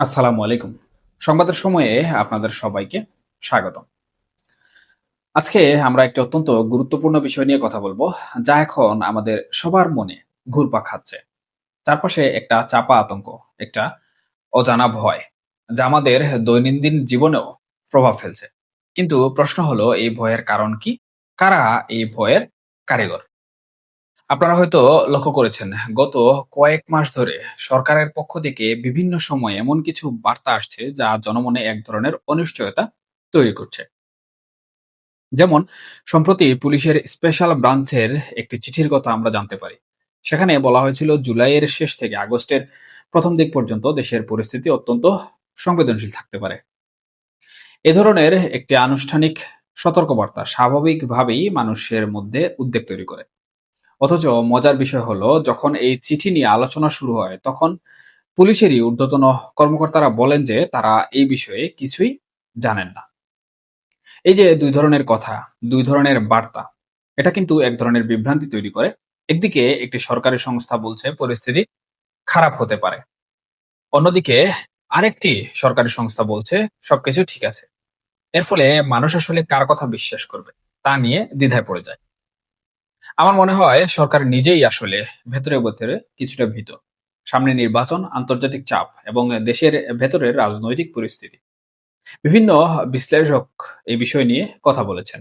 আসসালামু আলাইকুম। সংবাদের সময়ে আপনাদের সবাইকে স্বাগতম। আজকে আমরা একটি অত্যন্ত গুরুত্বপূর্ণ বিষয় নিয়ে কথা বলব, যা এখন আমাদের সবার মনে ঘুরপা খাচ্ছে। চারপাশে একটা চাপা আতঙ্ক, একটা অজানা ভয়, যা আমাদের দৈনন্দিন জীবনেও প্রভাব ফেলছে। কিন্তু প্রশ্ন হলো, এই ভয়ের কারণ কি? কারা এই ভয়ের কারিগর? আপনারা হয়তো লক্ষ্য করেছেন, গত কয়েক মাস ধরে সরকারের পক্ষ থেকে বিভিন্ন সময় এমন কিছু বার্তা আসছে যা জনমনে এক ধরনের অনিশ্চয়তা তৈরি করছে। যেমন, সম্প্রতি পুলিশের স্পেশাল ব্রাঞ্চের একটি চিঠির কথা আমরা জানতে পারি। সেখানে বলা হয়েছিল, জুলাইয়ের শেষ থেকে আগস্টের প্রথম দিক পর্যন্ত দেশের পরিস্থিতি অত্যন্ত সংবেদনশীল থাকতে পারে। এ ধরনের একটি আনুষ্ঠানিক সতর্কবার্তা স্বাভাবিকভাবেই মানুষের মধ্যে উদ্বেগ তৈরি করে। অথচ মজার বিষয় হলো, যখন এই চিঠি নিয়ে আলোচনা শুরু হয়, তখন পুলিশেরই ঊর্ধ্বতন কর্মকর্তারা বলেন যে তারা এই বিষয়ে কিছুই জানেন না। এই যে দুই ধরনের কথা, দুই ধরনের বার্তা, এটা কিন্তু এক ধরনের বিভ্রান্তি তৈরি করে। একদিকে একটি সরকারি সংস্থা বলছে, পরিস্থিতি খারাপ হতে পারে। অন্যদিকে আরেকটি সরকারি সংস্থা বলছে, সবকিছু ঠিক আছে। এর ফলে মানুষ আসলে কার কথা বিশ্বাস করবে, তা নিয়ে দ্বিধায় পড়ে যায়। আমার মনে হয় সরকার নিজেই আসলে ভেতরে ভেতরে কিছুটা ভীত। সামনে নির্বাচন, আন্তর্জাতিক চাপ এবং দেশের ভেতরের রাজনৈতিক পরিস্থিতি। বিভিন্ন বিশ্লেষক এই বিষয় নিয়ে কথা বলেছেন।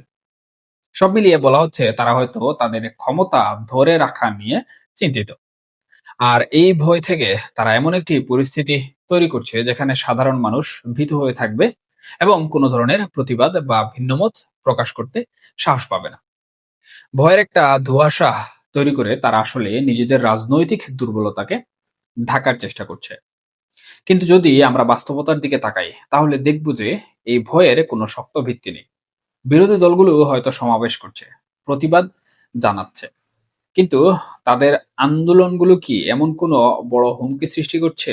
সব মিলিয়ে বলা হচ্ছে তারা হয়তো তাদের ক্ষমতা ধরে রাখা নিয়ে চিন্তিত। আর এই ভয় থেকে তারা এমন একটি পরিস্থিতি তৈরি করছে যেখানে সাধারণ মানুষ ভীত হয়ে থাকবে এবং কোনো ধরনের প্রতিবাদ বা ভিন্নমত প্রকাশ করতে সাহস পাবে না। ভয়ের একটা ধোঁয়াশা তৈরি করে তারা আসলে নিজেদের রাজনৈতিক দুর্বলতাকে ঢাকার চেষ্টা করছে। কিন্তু যদি আমরা বাস্তবতার দিকে তাকাই, তাহলে দেখব যে এই ভয়ের কোনো শক্ত ভিত্তি নেই। বিরোধী দলগুলো হয়তো সমাবেশ করছে, প্রতিবাদ জানাচ্ছে। কিন্তু তাদের আন্দোলনগুলো কি এমন কোনো বড় হুমকি সৃষ্টি করছে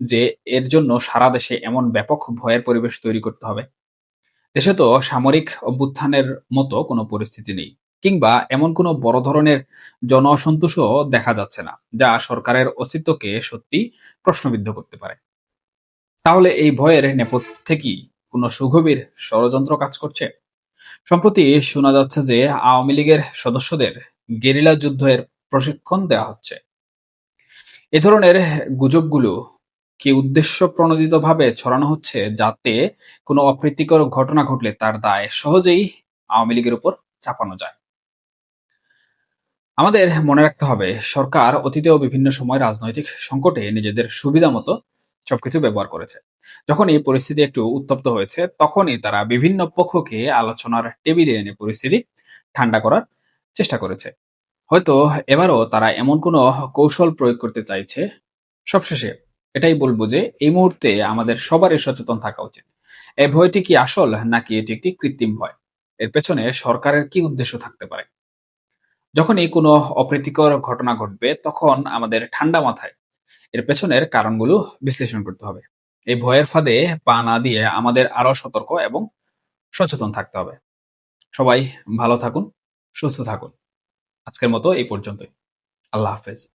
যে এর জন্য সারা দেশে এমন ব্যাপক ভয়ের পরিবেশ তৈরি করতে হবে? দেশে তো সামরিক অভ্যুত্থানের মতো কোনো পরিস্থিতি নেই। কিংবা এমন কোনো বড় ধরনের জন অসন্তোষও দেখা যাচ্ছে না, যা সরকারের অস্তিত্বকে সত্যি প্রশ্নবিদ্ধ করতে পারে। তাহলে এই ভয়ের নেপথ্যে কি কোনো সুগভীর ষড়যন্ত্র কাজ করছে? সম্প্রতি শোনা যাচ্ছে যে আওয়ামী লীগের সদস্যদের গেরিলা যুদ্ধের প্রশিক্ষণ দেওয়া হচ্ছে। এ ধরনের গুজবগুলো কি উদ্দেশ্য প্রণোদিতভাবে ছড়ানো হচ্ছে যাতে কোনো অপ্রীতিকর ঘটনা ঘটলে তার দায় সহজেই আওয়ামী লীগের উপর চাপানো যায়? আমাদের মনে রাখতে হবে, সরকার অতীতেও বিভিন্ন সময় রাজনৈতিক সংকটে নিজেদের সুবিধা মতো সবকিছু ব্যবহার করেছে। যখন এই পরিস্থিতি একটু উত্তপ্ত হয়েছে, তখনই তারা বিভিন্ন পক্ষকে আলোচনার টেবিলে এনে পরিস্থিতি ঠান্ডা করার চেষ্টা করেছে। হয়তো এবারও তারা এমন কোনো কৌশল প্রয়োগ করতে চাইছে। সবশেষে এটাই বলব যে, এই মুহূর্তে আমাদের সবারই সচেতন থাকা উচিত। এই ভয়টি কি আসল, নাকি এটি একটি কৃত্রিম ভয়? এর পেছনে সরকারের কি উদ্দেশ্য থাকতে পারে? যখনই কোনো অপ্রীতিকর ঘটনা ঘটবে, তখন আমাদের ঠান্ডা মাথায়। এর পেছনের কারণগুলো বিশ্লেষণ করতে হবে। এই ভয়ের ফাঁদে পা না দিয়ে আমাদের আরও সতর্ক এবং সচেতন থাকতে হবে। সবাই ভালো থাকুন, সুস্থ থাকুন। আজকের মতো এই পর্যন্তই। আল্লাহ হাফেজ।